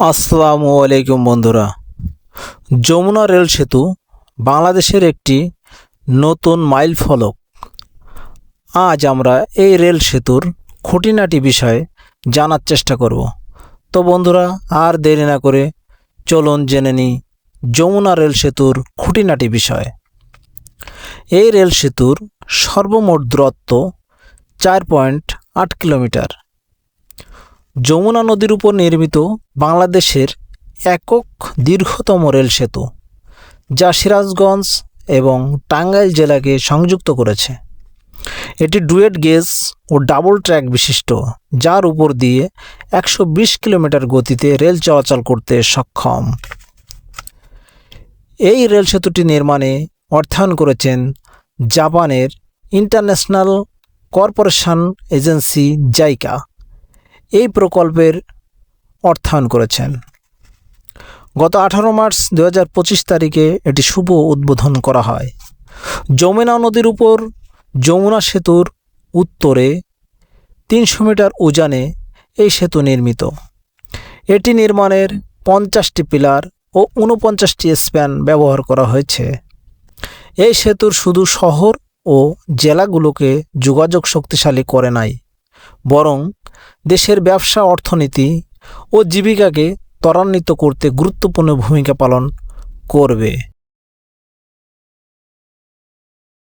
আসসালামু আলাইকুম বন্ধুরা। যমুনা রেল সেতু বাংলাদেশের একটি নতুন মাইল ফলক। আজ আমরা এই রেল সেতুর খুঁটিনাটি বিষয়ে জানার চেষ্টা করব। তো বন্ধুরা, আর দেরি না করে চলুন জেনে নিই যমুনা রেল সেতুর খুঁটিনাটি বিষয়। এই রেল সেতুর সর্বমোট দূরত্ব চার পয়েন্ট আট কিলোমিটার। যমুনা নদীর উপর নির্মিত বাংলাদেশের একক দীর্ঘতম রেল সেতু, যা সিরাজগঞ্জ এবং টাঙ্গাইল জেলাকে সংযুক্ত করেছে। এটি ডুয়েট গেজ ও ডাবল ট্র্যাক বিশিষ্ট, যার উপর দিয়ে একশো বিশ কিলোমিটার গতিতে রেল চলাচল করতে সক্ষম। এই রেল সেতুটি নির্মাণে অর্থায়ন করেছেন জাপানের ইন্টারন্যাশনাল কর্পোরেশন এজেন্সি জাইকা। এই প্রকল্পের অর্থায়ন করেছেন। গত আঠারো মার্চ দু হাজার পঁচিশ তারিখে এটি শুভ উদ্বোধন করা হয়। যমুনা নদীর উপর যমুনা সেতুর উত্তরে তিনশো মিটার উজানে এই সেতু নির্মিত। এটি নির্মাণের পঞ্চাশটি পিলার ও উনপঞ্চাশটি স্প্যান ব্যবহার করা হয়েছে। এই সেতুর শুধু শহর ও জেলাগুলোকে যোগাযোগ শক্তিশালী করে নাই, বরং দেশের ব্যবসা অর্থনীতি ও জীবিকাকে ত্বরান্বিত করতে গুরুত্বপূর্ণ ভূমিকা পালন করবে।